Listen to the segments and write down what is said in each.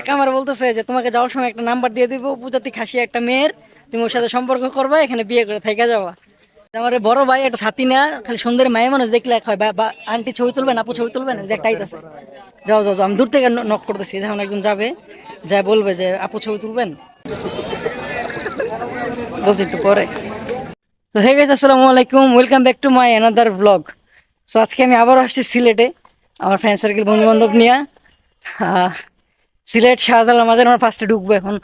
কাকা আমার বলতেছে যে, তোমাকে যাওয়ার সময় একটা নাম্বার দিয়ে দিব, উপজাতি খাসি একটা মেয়ের, তুমি ওর সাথে সম্পর্ক করবা, এখানে বিয়ে করে থেকে যাওয়া আমার বড় ভাই একটা ছাতি না, খালি সুন্দরী মায়ের মানুষ দেখলে এক হয়, বা- আন্টি ছবি তুলবেন, আপু ছবি তুলবেন, যে একটা আইতাছে। যাও যাও আমি দূর থেকে নক করতেছি, যখন একজন যাবে যা বলবে যে, আপু ছবি তুলবেন? বলছি একটু পরে। তো হে গেছে আসসালামু আলাইকুম welcome back to my another blog so আজকে আমি আবারও আসছি সিলেটে, আমার ফ্রেন্ড সার্কেল বন্ধু বান্ধব নিয়ে সিলেট শাহজালাল মাঝে আমরা ফার্স্টে ঢুকবো এখন।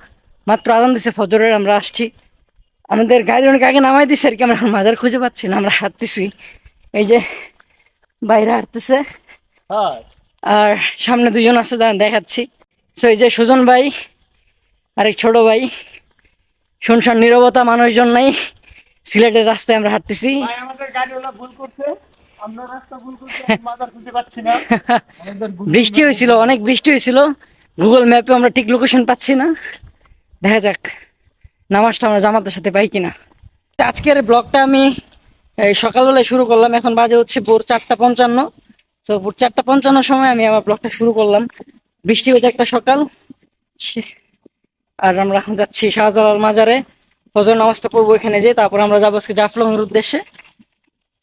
মাত্র আজান দিছে ফজরের আমরা আসছি। আমাদের গাড়ি অনেক আগে নামাই দিছে আর কি আমরা মাজার খুঁজে পাচ্ছি না আমরা হাঁটতেছি। এই যে বাইরে হাঁটতেছে। আর সামনে দুজন আছে দাঁড়ান দেখাচ্ছি। সো এই যে সুজন ভাই আরেক ছোট ভাই। শুনশান নীরবতা মানুষজন নাই। সিলেটের রাস্তায় আমরা হাঁটতেছি। বৃষ্টি হয়েছিল অনেক বৃষ্টি হয়েছিল। গুগল ম্যাপে আমরা ঠিক লোকেশন পাচ্ছি না। দেখা যাক, নামাজটা আমরা জামাতের সাথে পাই কিনা। আজকের ব্লগটা আমি সকালবেলায় শুরু করলাম, এখন বাজে হচ্ছে ভোর চারটা পঞ্চান্ন। তো ভোর চারটা পঞ্চান্ন সময় আমি আমার ব্লগটা শুরু করলাম। বৃষ্টি হয়েছে একটা সকাল। আর আমরা এখন যাচ্ছি শাহজালাল মাজারে। ফজর নামাজটা পড়ব এখানে যে তারপর আমরা যাব আজকে জাফলংয়ের উদ্দেশ্যে।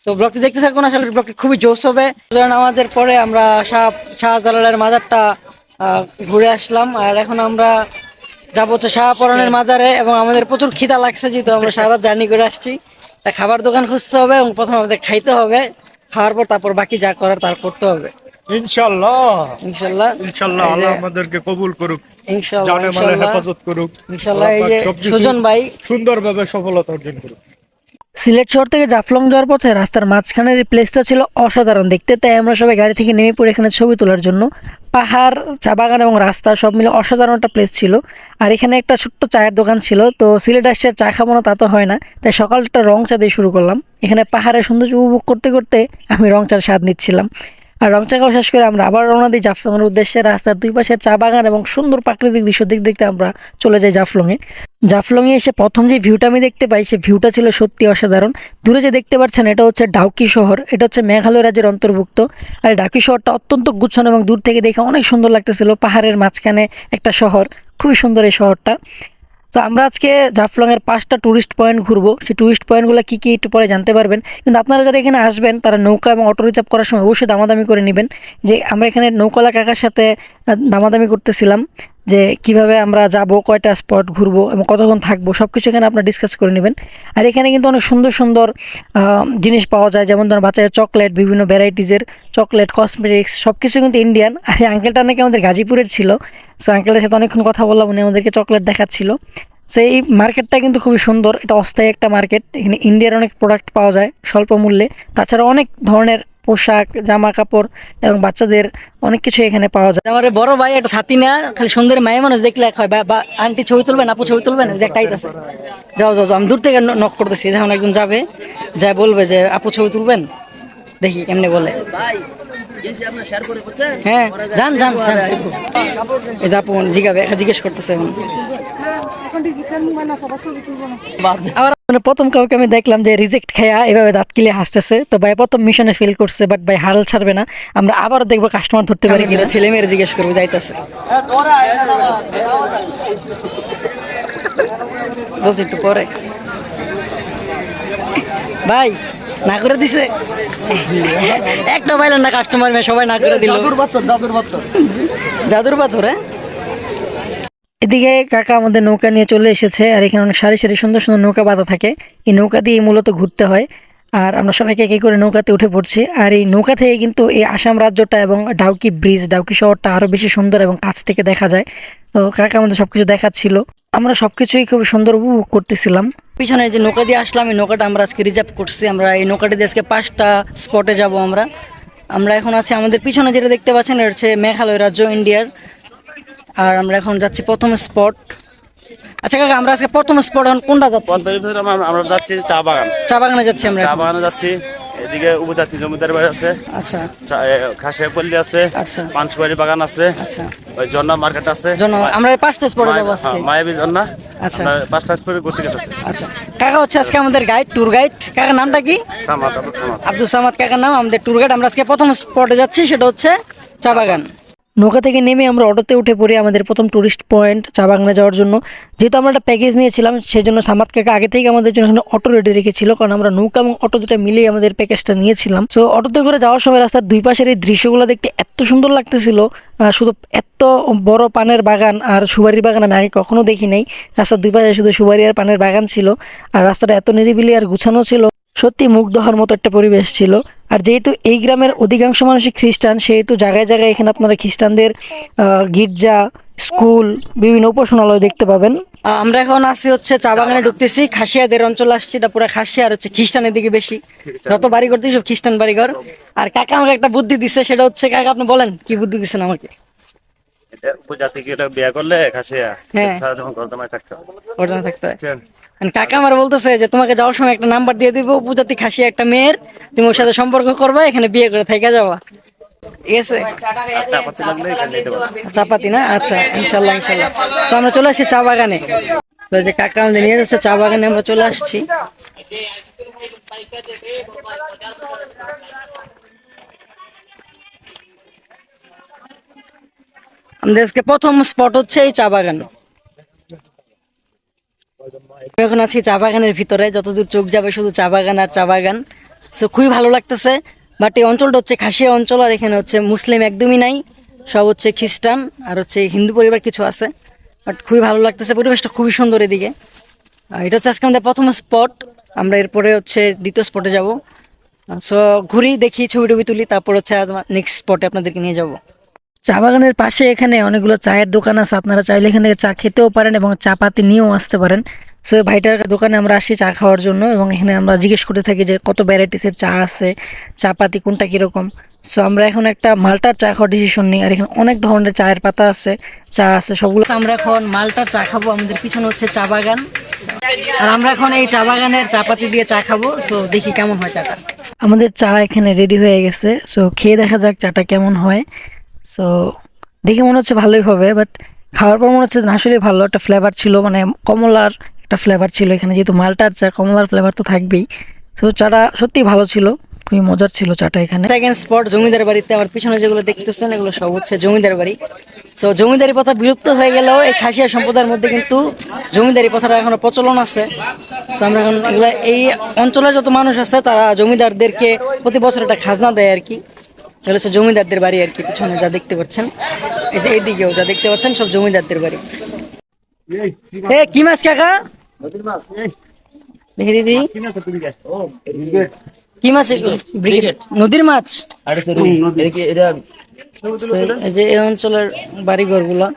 তো ব্লগটি দেখতে থাকুন, আশা করি ব্লগটি খুবই জোশ হবে। ফজর নামাজের পরে আমরা শাহ শাহজালালের মাজারটা ঘুরে আসলাম। আর এখন আমরা যাব হচ্ছে শাহপরণের মাজারে এবং আমাদের প্রচুর খিদা লাগছে যেহেতু আমরা সারা জার্নি করে আসছি। তা খাবার দোকান খুঁজতে হবে এবং প্রথমে আমাদের খাইতে হবে। খাওয়ার পর তারপর বাকি যা করার তার করতে হবে। ইনশাল্লাহ। ইনশাল্লাহ। ইনশাল্লাহ আল্লাহ আমাদেরকে কবুল করুক ইনশাল্লাহ জানে মালে হেফাজত করুক ইনশাল্লাহ এই যে সুজন ভাই। সুন্দরভাবে সফলতা অর্জন করুক। সিলেট শহর থেকে জাফলং যাওয়ার পথে রাস্তার মাঝখানের এই প্লেসটা ছিল অসাধারণ। দেখতে তাই আমরা সবাই গাড়ি থেকে নেমে পড়ে এখানে ছবি তোলার জন্য। পাহাড়, চা বাগান এবং রাস্তা সব মিলে অসাধারণ একটা প্লেস ছিল। আর এখানে একটা ছোট্ট চায়ের দোকান ছিল, তো সিলেট আসছে চা খাব না তা তো হয় না। তাই সকালটা রং চা দিয়ে শুরু করলাম। এখানে পাহাড়ের সৌন্দর্য উপভোগ করতে করতে আমি রং চার স্বাদ নিচ্ছিলাম। আর রং চা শেষ করে আমরা আবার রওনা দিই জাফলংয়ের উদ্দেশ্যে। রাস্তার দুই পাশে চা বাগান এবং সুন্দর প্রাকৃতিক দৃশ্য দেখতে দেখতে আমরা চলে যাই জাফলংয়ে। জাফলংয়ে এসে প্রথম যে ভিউটা আমি দেখতে পাই, সে ভিউটা ছিল সত্যি অসাধারণ। দূরে যে দেখতে পাচ্ছেন, এটা হচ্ছে ডাউকি শহর। এটা হচ্ছে মেঘালয় রাজ্যের অন্তর্ভুক্ত। আর ডাউকি শহরটা অত্যন্ত গুচ্ছন্ন এবং দূর থেকে দেখে অনেক সুন্দর লাগতেছিল। পাহাড়ের মাঝখানে একটা শহর। খুবই সুন্দর এই শহরটা। তো আমরা আজকে জাফলংয়ের পাঁচটা টুরিস্ট পয়েন্ট ঘুরবো। সেই টুরিস্ট পয়েন্টগুলো কী কী একটু পরে জানতে পারবেন। কিন্তু আপনারা যারা এখানে আসবেন, তারা নৌকা এবং অটো রিজার্ভ করার সময় অবশ্যই দামাদামি করে নেবেন। যে আমরা এখানে নৌকালা কাকার সাথে দামাদামি করতেছিলাম। যে কীভাবে আমরা যাব, কয়টা স্পট ঘুরবো এবং কতক্ষণ থাকব সব কিছু এখানে আপনারা ডিসকাস করে নেবেন। আর এখানে কিন্তু অনেক সুন্দর সুন্দর জিনিস পাওয়া যায়, যেমন ধরুন বাচ্চাদের চকলেট বিভিন্ন ভ্যারাইটিসের চকলেট কসমেটিক্স সব কিছু কিন্তু ইন্ডিয়ান আর এই আঙ্কেলটা নাকি আমাদের গাজীপুরের ছিল। সো আঙ্কেলের সাথে অনেকক্ষণ কথা বললাম, উনি আমাদেরকে চকলেট দেখাচ্ছিল। সো এই মার্কেটটা কিন্তু খুবই সুন্দর, এটা অস্থায়ী একটা মার্কেট এখানে ইন্ডিয়ার অনেক প্রোডাক্ট পাওয়া যায়, স্বল্প মূল্যে। তাছাড়া অনেক ধরনের পোশাক জামা কাপড় এবং বাচ্চাদের অনেক কিছু এখানে পাওয়া যায়। আমার বড় ভাই একটা ছাতি না খালি সুন্দরী মায়ের মানুষ দেখলে এক হয় বা- আন্টি ছবি তুলবেন আপু ছবি তুলবেন ওই যে একটা যাও যাও যাও আমি দূর থেকে নক করতেছি যখন একজন যাবে যা বলবে যে আপু ছবি তুলবেন? দেখি কেমনে বলে। হ্যাঁ যান যান এই যে আপু জিগাবে এখন জিজ্ঞেস করতেছে। এখন আবার মানে প্রথম কাউকে আমি দেখলাম যে রিজেক্ট খেয়া এভাবে দাঁত কিলে হাসতেছে। তো ভাই প্রথম মিশনে ফেল করছে বাট ভাই হাল ছাড়বে না। আমরা আবার দেখব কাস্টমার ধরতে পারি কিনা। ছেলে মেয়ের জিজ্ঞেস করব যাইতাছে। বলছি একটু পরে। ভাই না করে দিছে? একটা পাইলেন না কাস্টমার মেয়ে সবাই না করে দিল। জাদুর বাচ্চা জাদুর বাচ্চা জাদুর পাথর হ্যাঁ? এদিকে কাকা আমাদের নৌকা নিয়ে চলে এসেছে, আর এখানে অনেক সারি সারি সুন্দর সুন্দর নৌকা বাঁধা থাকে। এই নৌকা দিয়ে মূলত ঘুরতে হয়। আর আমরা সবাইকে একে করে নৌকাতে উঠে পড়ছি। আর এই নৌকা থেকে কিন্তু এই আসাম রাজ্যটা এবং ডাউকি ব্রিজ, ডাউকি শহরটা আরও বেশি সুন্দর এবং কাছ থেকে দেখা যায়। তো কাকা আমাদের সব কিছু দেখাচ্ছিল। আমরা সব কিছুই খুব সুন্দর উপভোগ করতেছিলাম। পিছনে যে নৌকা দিয়ে আসলাম, এই নৌকাটা আমরা আজকে রিজার্ভ করছি। আমরা এই নৌকাটা দিয়ে আজকে পাঁচটা স্পটে যাব আমরা। আমরা এখন আছি আমাদের পিছনে, যেটা দেখতে পাচ্ছেন, এটা হচ্ছে মেঘালয় রাজ্য ইন্ডিয়ার আর আমরা এখন যাচ্ছি প্রথম স্পট আচ্ছা কাকা আমরা আজকে প্রথম স্পট এখন কোনটা যাচ্ছি? আমরা যাচ্ছি চা বাগান। চা বাগানে যাচ্ছি আমরা চা বাগানে যাচ্ছি। এদিকে উপজাতি জমিদার বাড়ি আছে। আচ্ছা। খাসিয়া পল্লী আছে। আচ্ছা। পাঁচবাড়ি বাগান আছে। আচ্ছা। ওই ঝর্ণা মার্কেট আছে। আমরা পাঁচটা স্পটে যাব আজকে। হ্যাঁ, মায়াবী ঝর্ণা। আচ্ছা। পাঁচটা স্পোর্টে ঘুরতে গেছে আচ্ছা। কাকা হচ্ছে আজকে আমাদের গাইড ট্যুর গাইড কাকার নামটা কি? সামাদ আব্দুল সামাদ। কাকার নাম আমাদের ট্যুর গাইড আমরা আজকে প্রথম স্পটে যাচ্ছি সেটা হচ্ছে চা বাগান। নৌকা থেকে নেমে আমরা অটোতে উঠে পড়ি আমাদের প্রথম টুরিস্ট পয়েন্ট চা বাগানে যাওয়ার জন্য। যেহেতু আমরা একটা প্যাকেজ নিয়েছিলাম সেই জন্য সামাদ কাকা আগে থেকে আমাদের জন্য এখানে অটো রেডি রেখেছিল, কারণ আমরা নৌকা এবং অটো দুটো মিলিয়ে আমাদের প্যাকেজটা নিয়েছিলাম। সো অটোতে করে যাওয়ার সময় রাস্তার দুই পাশের এই দৃশ্যগুলো দেখতে এত সুন্দর লাগতেছিল শুধু এত বড় পানের বাগান আর সুবারির বাগান আমি আগে কখনো দেখি নাই রাস্তার দুই পাশে শুধু সুবারি আর পানের বাগান ছিল, আর রাস্তাটা এত নিরিবিলি আর গুছানো ছিল। সত্যি মুগ্ধ হওয়ার মতো একটা পরিবেশ ছিল। আর যেহেতু এই গ্রামের অধিকাংশ মানুষই খ্রিস্টান সেহেতু জায়গায় জায়গায় এখানে আপনারা খ্রিস্টানদের আহ, গির্জা স্কুল বিভিন্ন উপাসনালয় দেখতে পাবেন। আমরা এখন আসছি হচ্ছে চা বাগানে ঢুকতেছি। খাসিয়াদের অঞ্চল আসছি এটা পুরো খাসিয়া আর হচ্ছে খ্রিস্টানের দিকে বেশি। যত বাড়িঘর দিই সব খ্রিস্টান বাড়িঘর। আর কাকা আমাকে একটা বুদ্ধি দিচ্ছে সেটা হচ্ছে কাকা আপনি বলেন কি বুদ্ধি দিচ্ছেন আমাকে? এটা উপজাতিকে এটা বিয়ে করলে খাসিয়া হ্যাঁ। থাকতে ওটা থাকতে হয়। কাকা আমার বলতেছে যে, তোমাকে যাওয়ার সময় একটা নাম্বার দিয়ে দিব উপজাতি খাসি একটা মেয়ের। তুমি ওর সাথে সম্পর্ক করবে, এখানে বিয়ে করে থেকে যাওয়া ঠিক আছে। চাপাতি না? আচ্ছা ইনশাল্লাহ ইনশাল্লাহ। আমরা চলে আসছি চা বাগানে। যে কাকা আমাদের নিয়ে যাচ্ছে চা বাগানে, আমরা চলে আসছি। আমাদের প্রথম স্পট হচ্ছে এই চা বাগান। এখন আছি চা বাগানের ভিতরে, যতদূর চোখ যাবে শুধু চা বাগান আর চা বাগান। সো খুবই ভালো লাগতেছে বাট এই অঞ্চলটা হচ্ছে খাসিয়া অঞ্চল আর এখানে হচ্ছে মুসলিম একদমই নাই, সব হচ্ছে খ্রিস্টান আর হচ্ছে হিন্দু পরিবার কিছু আছে বাট খুবই ভালো লাগতেছে, পরিবেশটা খুবই সুন্দর এদিকে। এটা হচ্ছে আজকে আমাদের প্রথম স্পট আমরা এরপরে হচ্ছে দ্বিতীয় স্পটে যাব। সো ঘুরি, দেখি, ছবি টবি তুলি, তারপর হচ্ছে আজ নেক্সট স্পটে আপনাদেরকে নিয়ে যাব। চা বাগানের পাশে এখানে অনেকগুলো চায়ের দোকান আছে। আপনারা চাইলে এখানে চা খেতেও পারেন এবং চা পাতি নিয়েও আসতে পারেন। সো ভাইটার দোকানে আমরা আসি চা খাওয়ার জন্য এবং এখানে আমরা জিজ্ঞেস করতে থাকি যে কত ভ্যারাইটিসের চা আছে, চা পাতি কোনটা কীরকম। সো আমরা এখন একটা মালটার চা খাওয়ার ডিসিশন নিই। আর এখানে অনেক ধরনের চায়ের পাতা আছে, চা আছে, সবগুলো আমরা এখন মালটা চা খাব, আমাদের পিছনে হচ্ছে চা বাগান। আর আমরা এখন এই চা বাগানের চা পাতি দিয়ে চা খাব। সো দেখি কেমন হয় চাটা। আমাদের চা এখানে রেডি হয়ে গেছে। সো খেয়ে দেখা যাক চাটা কেমন হয়। সো দেখে মনে হচ্ছে ভালোই হবে বাট খাওয়ার পর মনে হচ্ছে আসলে ভালো। একটা ফ্লেভার ছিল মানে কমলার একটা ফ্লেভার ছিল এখানে, যেহেতু মালটার চা, কমলার ফ্লেভার তো থাকবেই। সো চাটা সত্যি ভালো ছিল, খুবই মজার ছিল চাটা এখানে। সেকেন্ড স্পট জমিদার বাড়িতে, আমার পিছনে যেগুলো দেখতেছেন, এগুলো সব হচ্ছে জমিদার বাড়ি। সো জমিদারি প্রথা বিলুপ্ত হয়ে গেলেও এই খাসিয়া সম্প্রদায়ের মধ্যে কিন্তু জমিদারি প্রথাটা এখনও প্রচলন আছে। সো আমরা এখন এগুলো, এই অঞ্চলে যত মানুষ আছে, তারা জমিদারদেরকে প্রতি বছর একটা খাজনা দেয় আর কি। এগুলো হচ্ছে জমিদারদের বাড়ি আর কি পিছনে যা দেখতে পাচ্ছেন। এই যে এইদিকেও যা দেখতে পাচ্ছেন সব জমিদারদের বাড়ি। এই, এ কি মাছ কাকা? দেখি দিদি। কি মাছ? ব্রিগেড নদীর মাছ? এই যে এই অঞ্চলের বাড়ি ঘরগুলো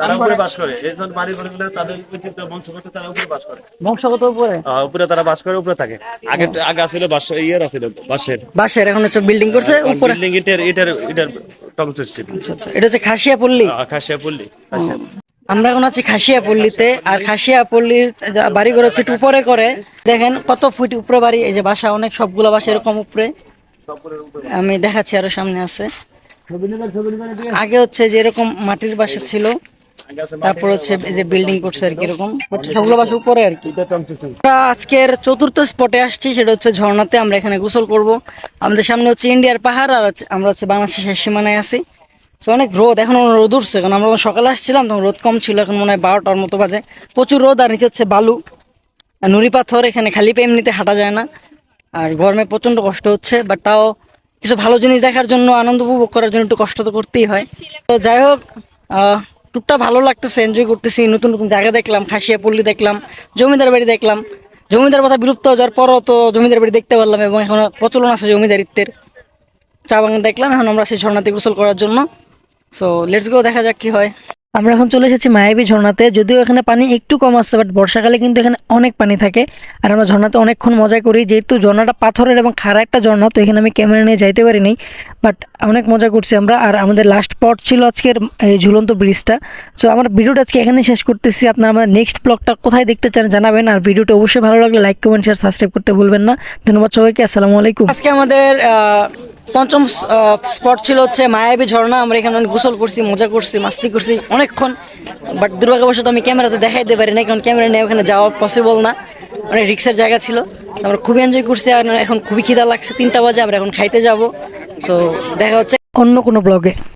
তারা উপরে বাস করে। এই বাড়ি ঘরগুলো তাদের ঐতিহ্য বংশগত তারা উপরে বাস করে। বংশগত উপরে? উপরে তারা বাস করে উপরে থাকে। আগে আগে ছিল বাস ইয়ের আছিল বাসের। বাসার এখন হচ্ছে বিল্ডিং করছে উপরে বিল্ডিং ইটের ইটের ইটের টং আচ্ছা আচ্ছা। এটা হচ্ছে খাসিয়া পল্লী খাসিয়া। পল্লী আমরা এখন আছি খাসিয়া পল্লীতে আর খাসিয়া পল্লীর যা- বাড়িঘর হচ্ছে একটু উপরে করে। দেখেন কত ফুট উপরে বাড়ি এই যে বাসা অনেক সবগুলো বাসা এরকম উপরে। আমি দেখাচ্ছি আরও সামনে আছে। আগে হচ্ছে যে এরকম মাটির বাসা ছিল তারপর হচ্ছে যে বিল্ডিং করছে আর কি এরকম। সবগুলো বাসা উপরে আর কি। আজকের চতুর্থ স্পটে আসছি, সেটা হচ্ছে ঝর্ণাতে। আমরা এখানে গোসল করব। আমাদের সামনে হচ্ছে ইন্ডিয়ার পাহাড় আর আমরা হচ্ছে বাংলাদেশের সীমানায় আছি। অনেক রোদ। এখন রোদ উঠছে। কারণ আমরা সকালে আসছিলাম, তখন রোদ কম ছিল। এখন মনে হয় বারোটার মতো বাজে। প্রচুর রোদ আর নিচে হচ্ছে বালু। নুড়ি পাথর, এখানে খালি পে এমনিতে হাঁটা যায় না। আর গরমে প্রচণ্ড কষ্ট হচ্ছে। বাট তাও কিছু ভালো জিনিস দেখার জন্য, আনন্দ উপভোগ করার জন্য একটু কষ্ট তো করতেই হয়। তো যাই হোক টুকটা ভালো লাগতেছে এনজয় করতেছি, নতুন নতুন জায়গা দেখলাম, খাসিয়া পল্লী দেখলাম, জমিদার বাড়ি দেখলাম। জমিদার কথা বিলুপ্ত যাওয়ার পরও তো জমিদার বাড়ি দেখতে পারলাম এবং এখন প্রচলন আছে জমিদারিত্বের। চা বাগান দেখলাম, এখন আমরা সেই ঝর্ণাতে গোসল করার জন্য। সো লেটস গো দেখা যাক কী হয়। আমরা এখন চলে এসেছি মায়াবী ঝর্ণাতে, যদিও এখানে পানি একটু কম আসছে বাট বর্ষাকালে কিন্তু এখানে অনেক পানি থাকে। আর আমরা ঝর্ণাতে অনেকক্ষণ মজা করি, যেহেতু ঝর্ণাটা পাথরের এবং খাড়া একটা ঝর্ণা, তো এখানে আমি ক্যামেরা নিয়ে যাইতে পারিনি বাট অনেক মজা করছি আমরা। আর আমাদের লাস্ট পট ছিল আজকের, এই ঝুলন্ত ব্রিজটা সো আমার ভিডিওটা আজকে এখানে শেষ করতেছি। আপনারা আমাদের নেক্সট ব্লগটা কোথায় দেখতে চান জানাবেন, আর ভিডিওটা অবশ্যই ভালো লাগলে লাইক কমেন্ট শেয়ার সাবস্ক্রাইব করতে ভুলবেন না। ধন্যবাদ সবাইকে, আসসালামু আলাইকুম। আজকে আমাদের পঞ্চম স্পট ছিল হচ্ছে মায়াবী ঝর্ণা। আমরা এখানে অনেক গোসল করছি, মজা করছি, মাস্তি করছি। অনেকক্ষণ বাট দুর্ভাগ্যবশত আমি ক্যামেরাতে দেখাইতে পারি না কারণ ক্যামেরা নিয়ে ওখানে যাওয়া পসিবল না। অনেক রিক্সের জায়গা ছিল। আমরা খুবই এনজয় করছি আর এখন খুবই খিদা লাগছে। তিনটা বাজে, আমরা এখন খাইতে যাব। তো দেখা হচ্ছে। অন্য কোনো ব্লগে